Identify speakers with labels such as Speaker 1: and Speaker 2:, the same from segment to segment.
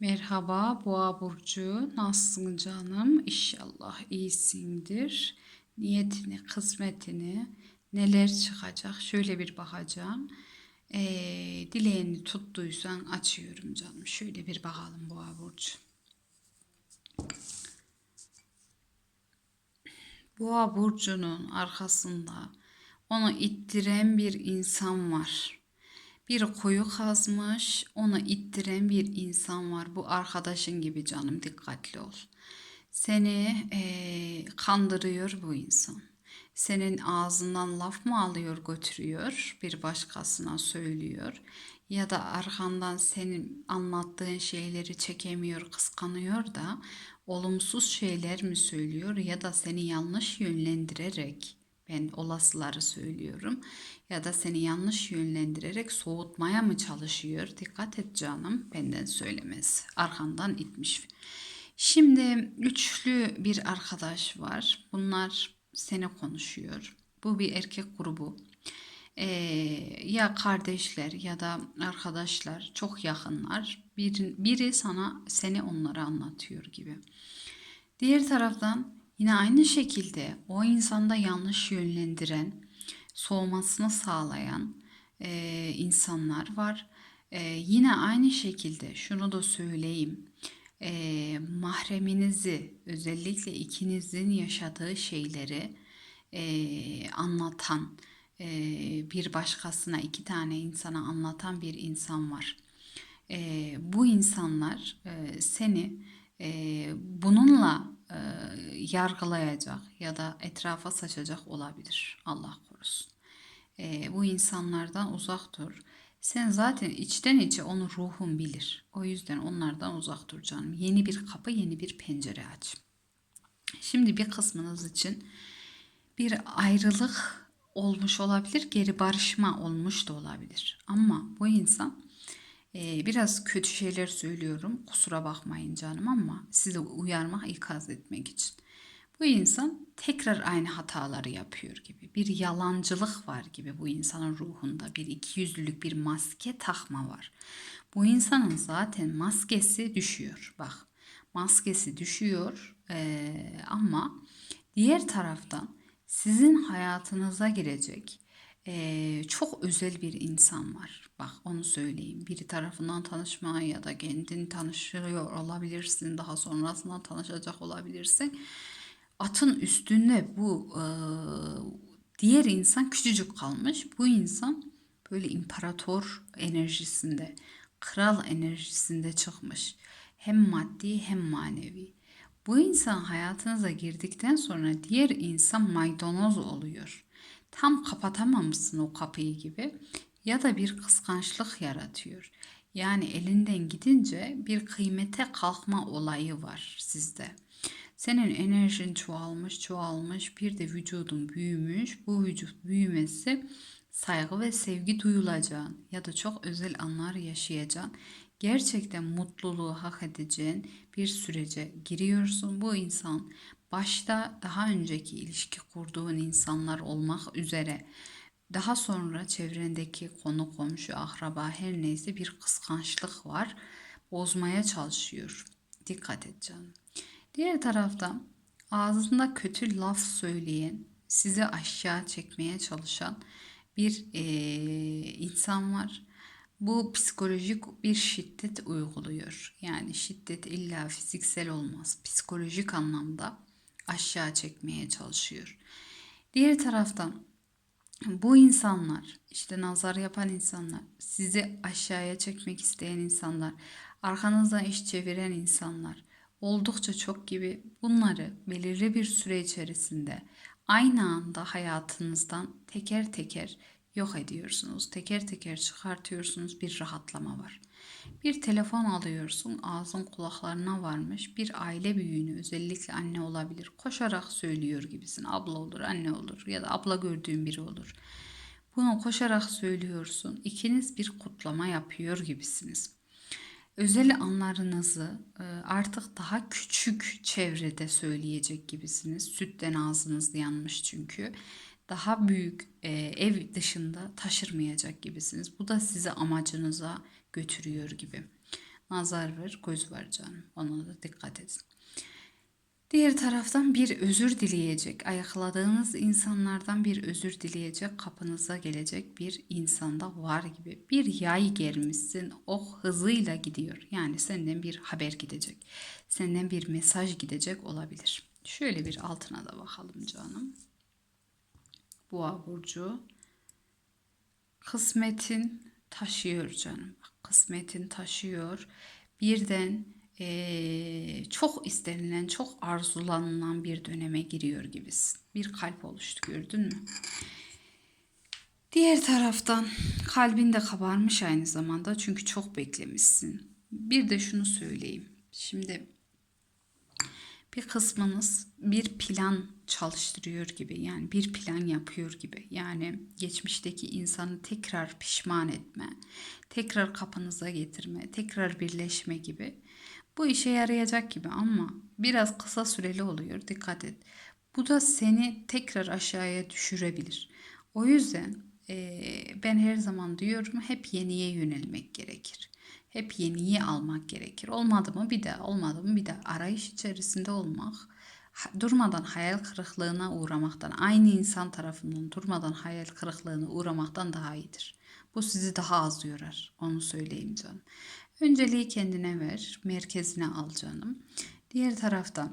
Speaker 1: Merhaba Boğa burcu. Nasılsın canım? İnşallah iyisindir. Niyetini, kısmetini, neler çıkacak şöyle bir bakacağım. Ee, dileğini tuttuysan açıyorum canım. Şöyle bir bakalım Boğa burcu. Boğa burcunun arkasında onu ittiren bir insan var. Bir kuyu kazmış, onu ittiren bir insan var. Bu arkadaşın gibi canım dikkatli ol. Seni eee, kandırıyor bu insan. Senin ağzından laf mı alıyor götürüyor, bir başkasına söylüyor. Ya da arkandan senin anlattığın şeyleri çekemiyor, kıskanıyor da olumsuz şeyler mi söylüyor ya da seni yanlış yönlendirerek ben olasıları söylüyorum. Ya da seni yanlış yönlendirerek soğutmaya mı çalışıyor? Dikkat et canım benden söylemez. Arkandan itmiş. Şimdi üçlü bir arkadaş var. Bunlar seni konuşuyor. Bu bir erkek grubu. Ee, ya kardeşler ya da arkadaşlar çok yakınlar. Bir, biri sana seni onlara anlatıyor gibi. Diğer taraftan yine aynı şekilde o insanda yanlış yönlendiren, soğumasını sağlayan e, insanlar var. E, yine aynı şekilde şunu da söyleyeyim. E, mahreminizi özellikle ikinizin yaşadığı şeyleri e, anlatan e, bir başkasına iki tane insana anlatan bir insan var. E, bu insanlar e, seni e, bununla e, yargılayacak ya da etrafa saçacak olabilir. Allah korusun. E, bu insanlardan uzak dur. Sen zaten içten içe onu ruhun bilir. O yüzden onlardan uzak dur canım. Yeni bir kapı, yeni bir pencere aç. Şimdi bir kısmınız için bir ayrılık olmuş olabilir, geri barışma olmuş da olabilir. Ama bu insan ee, biraz kötü şeyler söylüyorum. Kusura bakmayın canım ama sizi uyarmak, ikaz etmek için. Bu insan tekrar aynı hataları yapıyor gibi. Bir yalancılık var gibi bu insanın ruhunda. Bir ikiyüzlülük, bir maske takma var. Bu insanın zaten maskesi düşüyor. Bak maskesi düşüyor ee, ama diğer taraftan sizin hayatınıza girecek ee, çok özel bir insan var. Bak onu söyleyeyim. Biri tarafından tanışma ya da kendin tanışıyor olabilirsin. Daha sonrasında tanışacak olabilirsin. Atın üstünde bu e, diğer insan küçücük kalmış. Bu insan böyle imparator enerjisinde, kral enerjisinde çıkmış. Hem maddi hem manevi. Bu insan hayatınıza girdikten sonra diğer insan maydanoz oluyor tam kapatamamışsın o kapıyı gibi ya da bir kıskançlık yaratıyor. Yani elinden gidince bir kıymete kalkma olayı var sizde. Senin enerjin çoğalmış, çoğalmış, bir de vücudun büyümüş. Bu vücut büyümesi saygı ve sevgi duyulacağın ya da çok özel anlar yaşayacağın, gerçekten mutluluğu hak edeceğin bir sürece giriyorsun. Bu insan başta daha önceki ilişki kurduğun insanlar olmak üzere daha sonra çevrendeki konu komşu akraba her neyse bir kıskançlık var bozmaya çalışıyor. Dikkat et canım. Diğer taraftan ağzında kötü laf söyleyen, sizi aşağı çekmeye çalışan bir e, insan var. Bu psikolojik bir şiddet uyguluyor. Yani şiddet illa fiziksel olmaz. Psikolojik anlamda aşağı çekmeye çalışıyor. Diğer taraftan bu insanlar işte nazar yapan insanlar, sizi aşağıya çekmek isteyen insanlar, arkanızdan iş çeviren insanlar oldukça çok gibi bunları belirli bir süre içerisinde aynı anda hayatınızdan teker teker yok ediyorsunuz. Teker teker çıkartıyorsunuz. Bir rahatlama var. Bir telefon alıyorsun, ağzın kulaklarına varmış. Bir aile büyüğünü, özellikle anne olabilir, koşarak söylüyor gibisin. Abla olur, anne olur ya da abla gördüğün biri olur. Bunu koşarak söylüyorsun. İkiniz bir kutlama yapıyor gibisiniz. Özel anlarınızı e, artık daha küçük çevrede söyleyecek gibisiniz. Sütten ağzınız yanmış çünkü daha büyük e, ev dışında taşırmayacak gibisiniz. Bu da sizi amacınıza götürüyor gibi. Nazar var, göz var canım. Ona da dikkat edin. Diğer taraftan bir özür dileyecek, ayakladığınız insanlardan bir özür dileyecek, kapınıza gelecek bir insanda var gibi. Bir yay germişsin, o hızıyla gidiyor. Yani senden bir haber gidecek, senden bir mesaj gidecek olabilir. Şöyle bir altına da bakalım canım. Boğa burcu kısmetin taşıyor canım. Kısmetin taşıyor. Birden eee, çok istenilen, çok arzulanılan bir döneme giriyor gibisin. Bir kalp oluştu gördün mü? Diğer taraftan kalbin de kabarmış aynı zamanda çünkü çok beklemişsin. Bir de şunu söyleyeyim. Şimdi bir kısmınız bir plan çalıştırıyor gibi yani bir plan yapıyor gibi yani geçmişteki insanı tekrar pişman etme, tekrar kapınıza getirme, tekrar birleşme gibi bu işe yarayacak gibi ama biraz kısa süreli oluyor dikkat et. Bu da seni tekrar aşağıya düşürebilir. O yüzden eee, ben her zaman diyorum hep yeniye yönelmek gerekir. Hep yeniyi almak gerekir. Olmadı mı bir daha, olmadı mı bir daha. Arayış içerisinde olmak, durmadan hayal kırıklığına uğramaktan, aynı insan tarafından durmadan hayal kırıklığına uğramaktan daha iyidir. Bu sizi daha az yorar. Onu söyleyeyim canım. Önceliği kendine ver, merkezine al canım. Diğer taraftan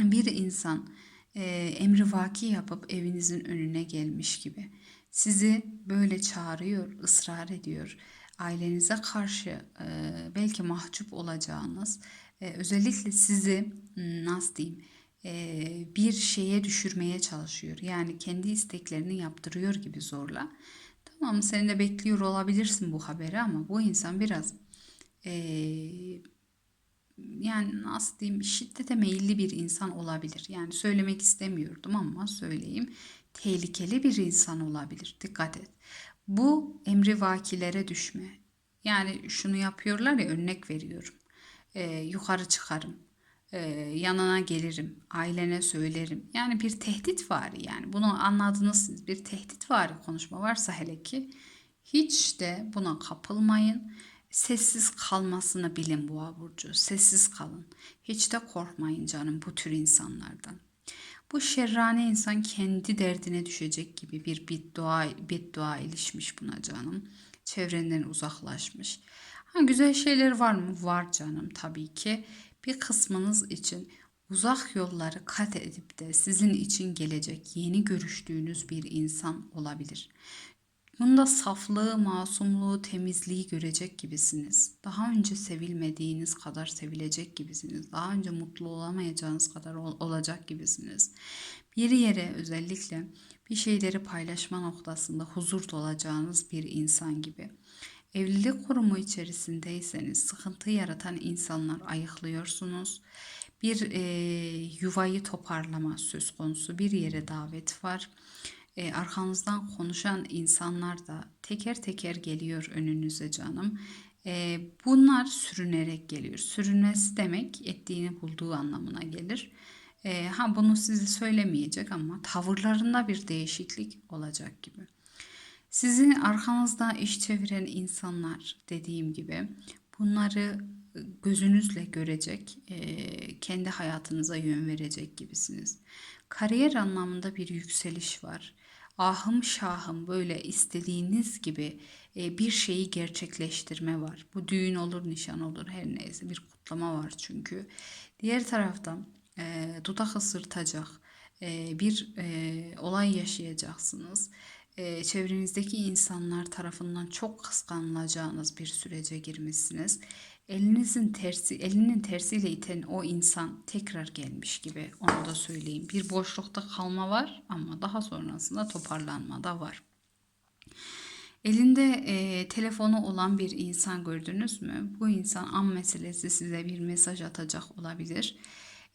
Speaker 1: bir insan e, emri vaki yapıp evinizin önüne gelmiş gibi sizi böyle çağırıyor, ısrar ediyor. Ailenize karşı e, belki mahcup olacağınız, e, özellikle sizi hmm, nasıl diyeyim bir şeye düşürmeye çalışıyor. Yani kendi isteklerini yaptırıyor gibi zorla. Tamam sen de bekliyor olabilirsin bu haberi ama bu insan biraz e, yani nasıl diyeyim şiddete meyilli bir insan olabilir. Yani söylemek istemiyordum ama söyleyeyim. Tehlikeli bir insan olabilir. Dikkat et. Bu emri vakilere düşme. Yani şunu yapıyorlar ya örnek veriyorum. Ee, yukarı çıkarım. Ee, yanına gelirim. Ailene söylerim. Yani bir tehdit var yani. Bunu anladınız siz. Bir tehdit var konuşma varsa hele ki hiç de buna kapılmayın. Sessiz kalmasını bilin boğa burcu. Sessiz kalın. Hiç de korkmayın canım bu tür insanlardan. Bu şerrane insan kendi derdine düşecek gibi bir beddua, beddua ilişmiş buna canım. Çevrenden uzaklaşmış. Ha, güzel şeyler var mı? Var canım tabii ki. Bir kısmınız için uzak yolları kat edip de sizin için gelecek yeni görüştüğünüz bir insan olabilir. Bunda saflığı, masumluğu, temizliği görecek gibisiniz. Daha önce sevilmediğiniz kadar sevilecek gibisiniz. Daha önce mutlu olamayacağınız kadar ol- olacak gibisiniz. Bir yere özellikle bir şeyleri paylaşma noktasında huzur dolacağınız bir insan gibi. Evlilik kurumu içerisindeyseniz sıkıntı yaratan insanlar ayıklıyorsunuz. Bir e, yuvayı toparlama söz konusu bir yere davet var. E, arkanızdan konuşan insanlar da teker teker geliyor önünüze canım. E, bunlar sürünerek geliyor. Sürünmesi demek ettiğini bulduğu anlamına gelir. E, ha bunu size söylemeyecek ama tavırlarında bir değişiklik olacak gibi. Sizin arkanızda iş çeviren insanlar dediğim gibi bunları gözünüzle görecek, kendi hayatınıza yön verecek gibisiniz. Kariyer anlamında bir yükseliş var. Ahım şahım böyle istediğiniz gibi bir şeyi gerçekleştirme var. Bu düğün olur, nişan olur, her neyse bir kutlama var çünkü. Diğer taraftan dudak ısırtacak bir olay yaşayacaksınız e, çevrenizdeki insanlar tarafından çok kıskanılacağınız bir sürece girmişsiniz. Elinizin tersi, elinin tersiyle iten o insan tekrar gelmiş gibi onu da söyleyeyim. Bir boşlukta kalma var ama daha sonrasında toparlanma da var. Elinde e, telefonu olan bir insan gördünüz mü? Bu insan an meselesi size bir mesaj atacak olabilir.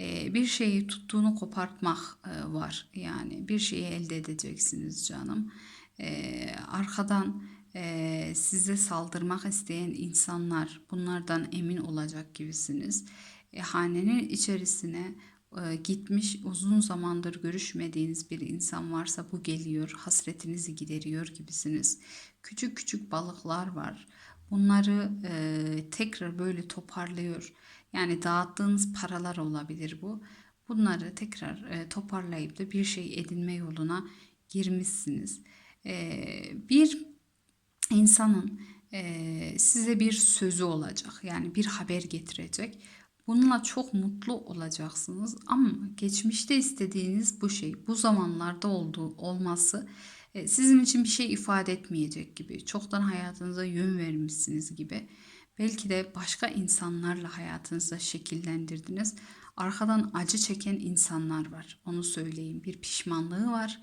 Speaker 1: E, bir şeyi tuttuğunu kopartmak e, var. Yani bir şeyi elde edeceksiniz canım. E, arkadan size saldırmak isteyen insanlar bunlardan emin olacak gibisiniz. Hanenin içerisine gitmiş uzun zamandır görüşmediğiniz bir insan varsa bu geliyor, hasretinizi gideriyor gibisiniz. Küçük küçük balıklar var. bunları tekrar böyle toparlıyor. Yani dağıttığınız paralar olabilir bu. Bunları tekrar e, toparlayıp da bir şey edinme yoluna girmişsiniz. E, bir insanın eee, size bir sözü olacak. Yani bir haber getirecek. Bununla çok mutlu olacaksınız ama geçmişte istediğiniz bu şey bu zamanlarda olduğu olması e, sizin için bir şey ifade etmeyecek gibi. Çoktan hayatınıza yön vermişsiniz gibi. Belki de başka insanlarla hayatınızda şekillendirdiniz. Arkadan acı çeken insanlar var. Onu söyleyeyim. Bir pişmanlığı var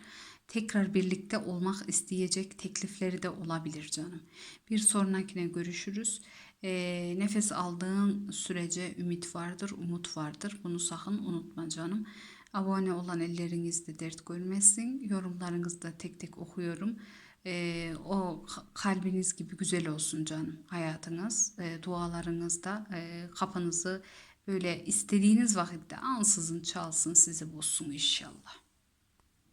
Speaker 1: tekrar birlikte olmak isteyecek teklifleri de olabilir canım. Bir sonrakine görüşürüz. Ee, nefes aldığın sürece ümit vardır, umut vardır. Bunu sakın unutma canım. Abone olan ellerinizde dert görmesin. Yorumlarınızı da tek tek okuyorum. Ee, o kalbiniz gibi güzel olsun canım hayatınız. Ee, dualarınızda e, kapınızı böyle istediğiniz vakitte ansızın çalsın sizi bulsun inşallah.